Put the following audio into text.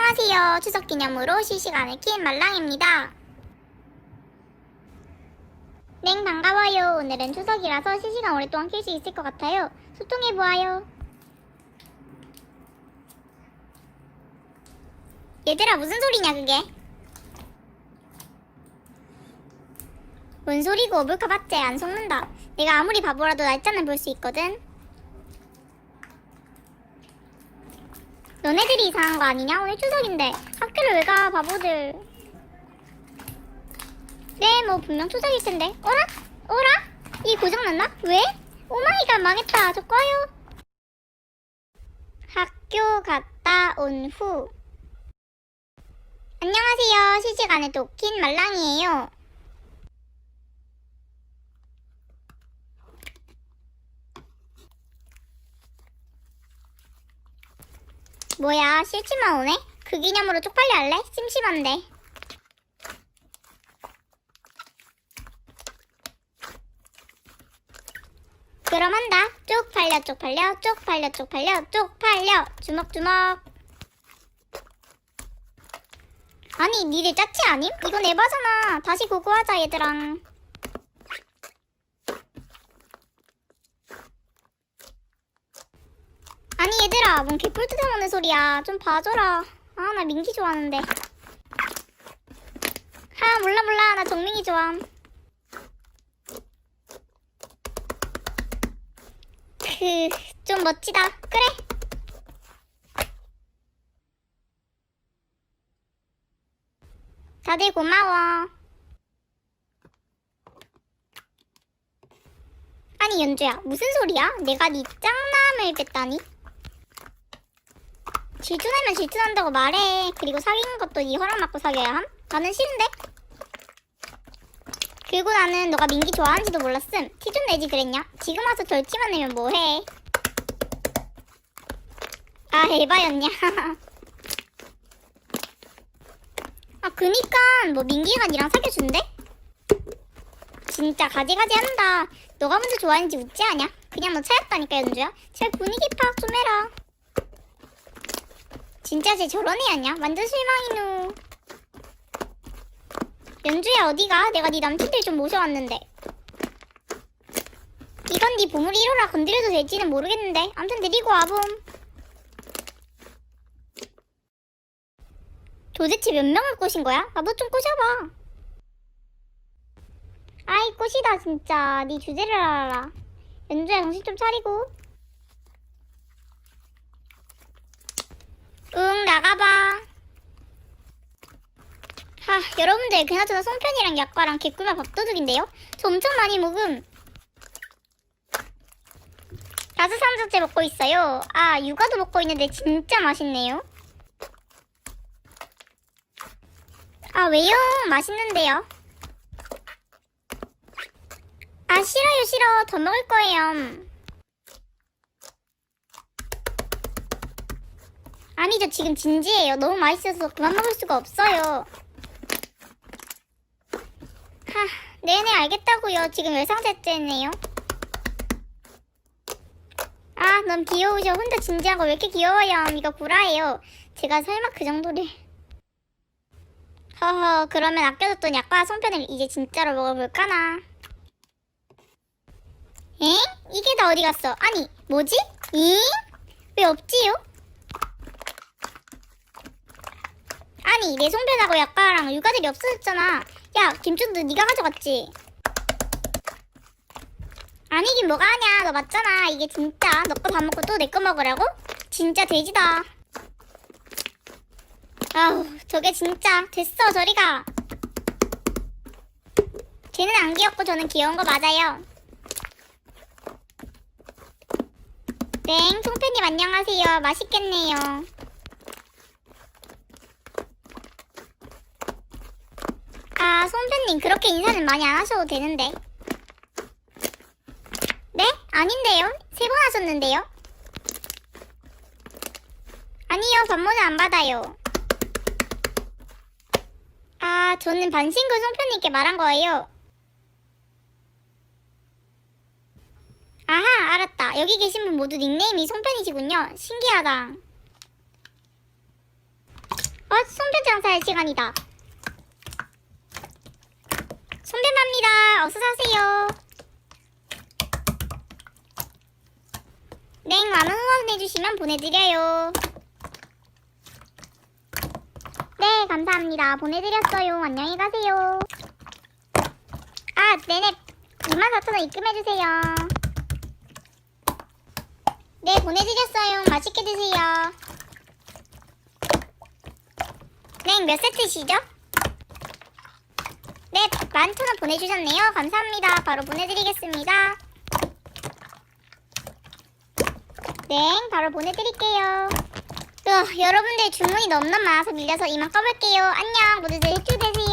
안녕하세요. 추석 기념으로 실시간을 킨 말랑입니다. 네, 반가워요. 오늘은 추석이라서 실시간 오랫동안 킬 수 있을 것 같아요. 소통해보아요. 얘들아, 무슨 소리냐, 그게? 뭔 소리고, 몰카봤지? 안 속는다. 내가 아무리 바보라도 날짜는 볼 수 있거든. 너네들이 이상한 거 아니냐? 오늘 추석인데 학교를 왜 가 바보들 네 뭐 분명 추석일 텐데 어라? 어라? 이 고장났나? 왜? 오마이갓 망했다 저 꺼요 학교 갔다 온 후 안녕하세요 실시간에 도킨 말랑이에요 뭐야? 싫지만 오네? 그 기념으로 쪽팔리 할래? 심심한데. 그럼 한다. 쪽팔려 쪽팔려 쪽팔려 쪽팔려 쪽팔려. 주먹주먹. 아니 니들 짜치 아님? 이건 에바잖아. 다시 고고하자 얘들랑 얘들아 뭔 개뿔 뜯어 먹는 소리야. 좀 봐줘라. 아 나 민기 좋아하는데. 하 몰라 몰라. 나 정민이 좋아함. 그좀 멋지다. 그래. 다들 고마워. 아니 연주야 무슨 소리야? 내가 네 짱남을 뺐다니 질투나면 질투난다고 말해. 그리고 사귀는 것도 네 허락 받고 사귀어야 함? 나는 싫은데? 그리고 나는 너가 민기 좋아하는지도 몰랐음. 티 좀 내지 그랬냐? 지금 와서 절티만 내면 뭐해? 아, 에바였냐? 아, 그니까 뭐 민기가 니랑 사귀어준대? 진짜 가지가지 한다. 너가 먼저 좋아하는지 묻지 않냐? 그냥 너 차였다니까 연주야. 제발 분위기 파악 좀 해라. 진짜 쟤 저런 애 아니야? 완전 실망이누. 연주야 어디가? 내가 네 남친들 좀 모셔왔는데. 이건 네 보물 1호라 건드려도 될지는 모르겠는데. 암튼 데리고 와봄. 도대체 몇 명을 꼬신 거야? 나도 좀 꼬셔봐. 아이 꼬시다 진짜. 네 주제를 알아라. 연주야 정신 좀 차리고. 응 나가봐. 하 여러분들 그나저나 송편이랑 약과랑 개꿀맛 밥도둑인데요? 저 엄청 많이 먹음. 다섯 삼자째 먹고 있어요. 아 육아도 먹고 있는데 진짜 맛있네요. 아 왜요? 맛있는데요? 아 싫어요 싫어. 더 먹을 거예요 아니 저 지금 진지해요. 너무 맛있어서 그만 먹을 수가 없어요. 하, 네네 알겠다고요. 지금 열상자째네요. 아, 너무 귀여우셔. 혼자 진지하고 왜 이렇게 귀여워요. 이거 구라예요. 제가 설마 그 정도를... 허허, 그러면 아껴뒀던 약과 송편을 이제 진짜로 먹어볼까나. 에? 이게 다 어디 갔어? 아니, 뭐지? 잉? 왜 없지요? 아니 내 송편하고 약과랑 육아들이 없어졌잖아. 야 김준도 네가 가져갔지? 아니긴 뭐가 하냐? 너 맞잖아. 이게 진짜. 너거다 먹고 또 내 거 먹으라고? 진짜 돼지다. 아우 저게 진짜. 됐어 저리가. 쟤는 안 귀엽고 저는 귀여운 거 맞아요. 땡 송편님 안녕하세요. 맛있겠네요 아, 송편님 그렇게 인사는 많이 안 하셔도 되는데. 네? 아닌데요? 세 번 하셨는데요? 아니요, 반모는 안 받아요. 아, 저는 반신구 송편님께 말한 거예요. 아하, 알았다. 여기 계신 분 모두 닉네임이 송편이시군요. 신기하다. 살 시간이다. 손배마입니 다. 어서 사세요. 네, 많은 후원해주시면 보내드려요. 네, 감사합니다. 보내드렸어요. 안녕히 가세요. 아, 네네. 24,000원 입금해주세요. 네, 보내드렸어요. 맛있게 드세요. 네, 몇 세트시죠? 네, 11,000원 보내주셨네요. 감사합니다. 바로 보내드리겠습니다. 네, 바로 보내드릴게요. 으, 여러분들 주문이 너무나 많아서 밀려서 이만 꺼볼게요. 안녕, 모두들 해주 되세요.